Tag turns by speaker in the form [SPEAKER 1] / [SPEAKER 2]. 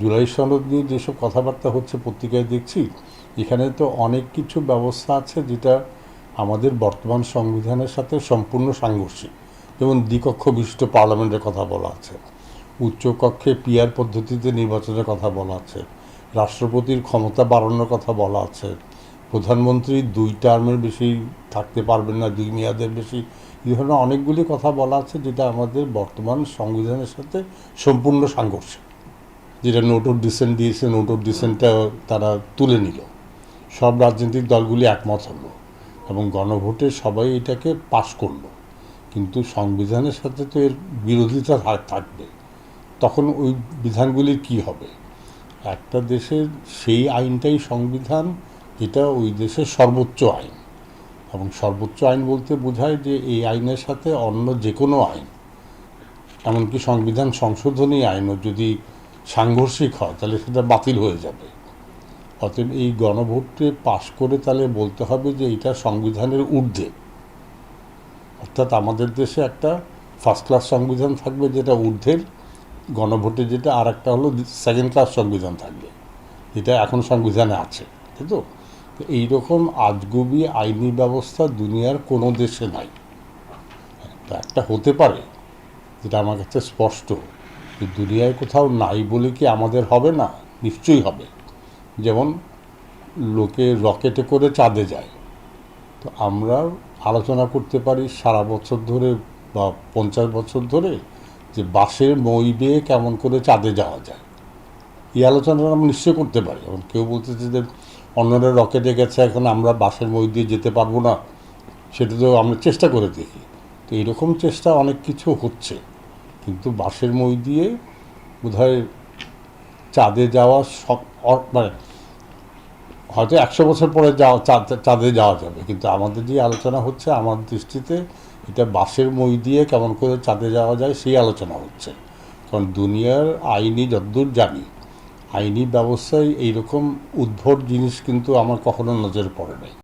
[SPEAKER 1] জুলাই সনদ নিয়ে যেসব কথাবার্তা হচ্ছে, পত্রিকায় দেখছি, এখানে তো অনেক কিছু ব্যবস্থা আছে যেটা আমাদের বর্তমান সংবিধানের সাথে সম্পূর্ণ সাংঘর্ষিক। যেমন দ্বিকক্ষ বিশিষ্ট পার্লামেন্টের কথা বলা আছে, উচ্চকক্ষে পিয়ার পদ্ধতিতে নির্বাচনের কথা বলা আছে, রাষ্ট্রপতির ক্ষমতা বাড়ানোর কথা বলা আছে, প্রধানমন্ত্রী দুই টার্মের বেশি থাকতে পারবেন না, দুই মেয়াদের বেশি, এই ধরনের অনেকগুলি কথা বলা আছে যেটা আমাদের বর্তমান সংবিধানের সাথে সম্পূর্ণ সাংঘর্ষিক। যেটা নোট অফ ডিসেন্ট দিয়েছে নোট অফ ডিসেন্টটা তারা তুলে নিল। সব রাজনৈতিক দলগুলি একমত হলো এবং গণভোটে সবাই এটাকে পাশ করল। কিন্তু সংবিধানের সাথে তো এর বিরোধিতা থাকবে। তখন ওই বিধানগুলির কি হবে? একটা দেশের সেই আইনটাই সংবিধান যেটা ওই দেশের সর্বোচ্চ আইন। এবং সর্বোচ্চ আইন বলতে বোঝায় যে এই আইনের সাথে অন্য যে কোনো আইন, এমনকি সংবিধান সংশোধনী আইনও যদি সাংঘর্ষিক হয়, তাহলে সেটা বাতিল হয়ে যাবে। অতএব এই গণভোটে পাশ করে তাহলে বলতে হবে যে এটা সংবিধানের ঊর্ধ্বে। অর্থাৎ আমাদের দেশে একটা ফার্স্ট ক্লাস সংবিধান থাকবে যেটা ঊর্ধ্বের, গণভোটে যেটা আর একটা হলো সেকেন্ড ক্লাস সংবিধান থাকবে, যেটা এখন সংবিধানে আছে, তাই তো? এইরকম আজগুবি আইনি ব্যবস্থা দুনিয়ার কোনো দেশে নাই। একটা হতে পারে, যেটা আমার কাছে স্পষ্ট। দুনিয়ায় কোথাও নাই বলে কি আমাদের হবে না? নিশ্চয়ই হবে। যেমন লোকে রকেটে করে চাঁদে যায়। তো আমরা আলোচনা করতে পারি সারা বছর ধরে বা পঞ্চাশ বছর ধরে যে বাসে মই বেয়ে কেমন করে চাঁদে যাওয়া যায়। এই আলোচনাটা আমরা নিশ্চয়ই করতে পারি। এখন কেউ বলতেছে যে অন্যরা রকেটে গেছে, এখন আমরা বাসের মই দিয়ে যেতে পারব না। সেটা তো আমরা চেষ্টা করে দেখি। তো এরকম চেষ্টা অনেক কিছু হচ্ছে। কিন্তু বাসের মই দিয়ে বোধহয় চাঁদে যাওয়া সব মানে হয়তো একশো বছর পরে যাওয়া চাঁদ- যাওয়া যাবে। কিন্তু আমাদের যে আলোচনা হচ্ছে, আমার দৃষ্টিতে এটা বাসের মই দিয়ে কেমন করে চাঁদে যাওয়া যায় সেই আলোচনা হচ্ছে। কারণ দুনিয়ার আইনি যতদূর জানি, আইনি ব্যবস্থায় এইরকম উদ্ভট জিনিস কিন্তু আমার কখনো নজরে পড়ে নাই।